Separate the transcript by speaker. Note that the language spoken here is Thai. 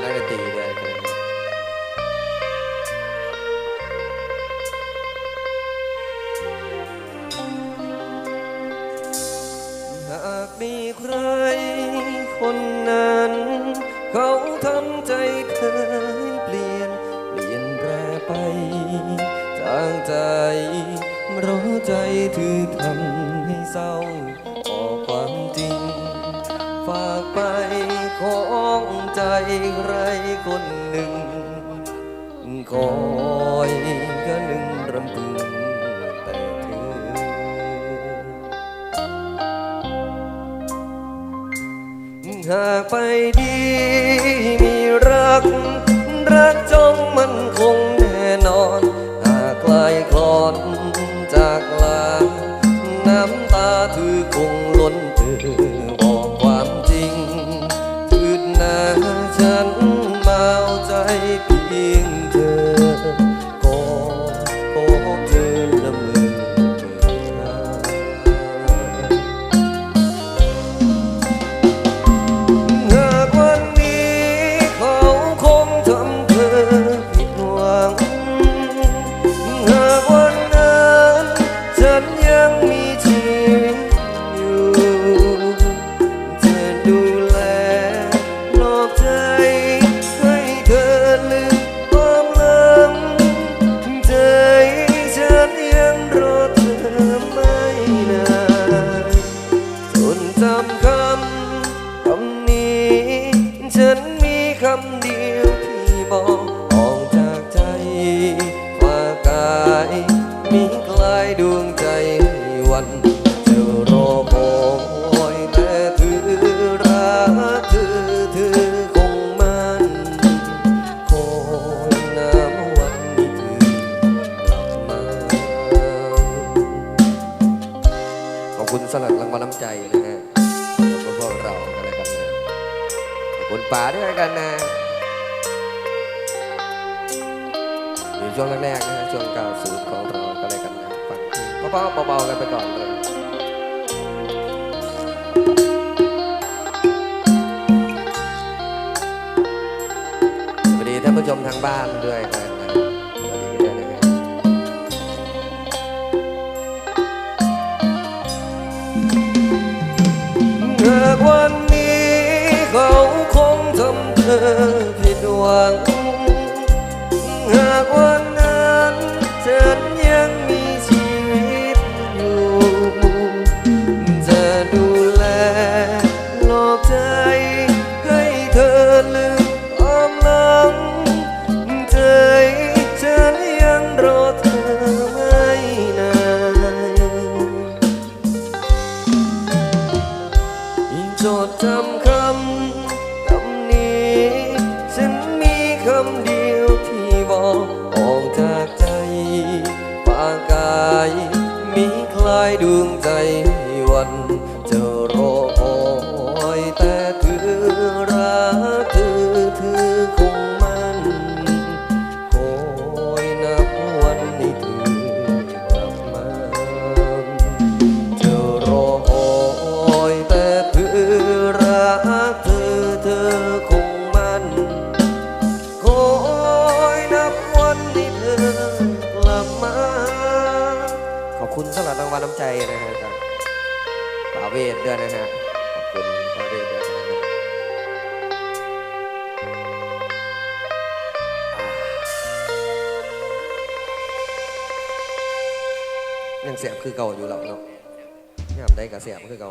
Speaker 1: แล้วก็ดีเลยหากมีใครคนนั้น เขาทำใจเคยเปลี่ยน เปลี่ยนแปรไปจางใจรอใจถือทำให้เศร้าออก ไปของใจใครคนหนึ่ง คอยก็นึงรำพึงแต่เธอ หากไปดีมีรัก รักจงมันคง เดียวที่บอกออกจากใจว่ากายมีคลายดวงใจวันจะรอคอยแต่เธอรักเธอเธอคงมันคอยน้ำวันนี้เธอกลับมาขอบคุณสลัดรางวัลน้ำใจนะฮะ ขอบคุณพวกเรากันแล้วกันนะขอบคุณป๋าด้วยกันนะ ช่วงแรกๆนะฮะช่วงกาวสู่ของเราก็แล้วกันนะฟังเบาๆเบาๆกันไปก่อนเลยสวัสดีท่านผู้ชมทางบ้านด้วยนะสวัสดีด้วยนะฮะหากวันนี้เขาคงทำเธอผิดหวังหากวัน มีคลายดวงใจางวัลน้ำใจนะฮะจากป่าเวทด้วยนะฮะขอบคุณป่าเวทด้วยนะฮะยังเสียบคือเก่าอยู่หรอกเนาะยามได้กับเสียบคือเก่า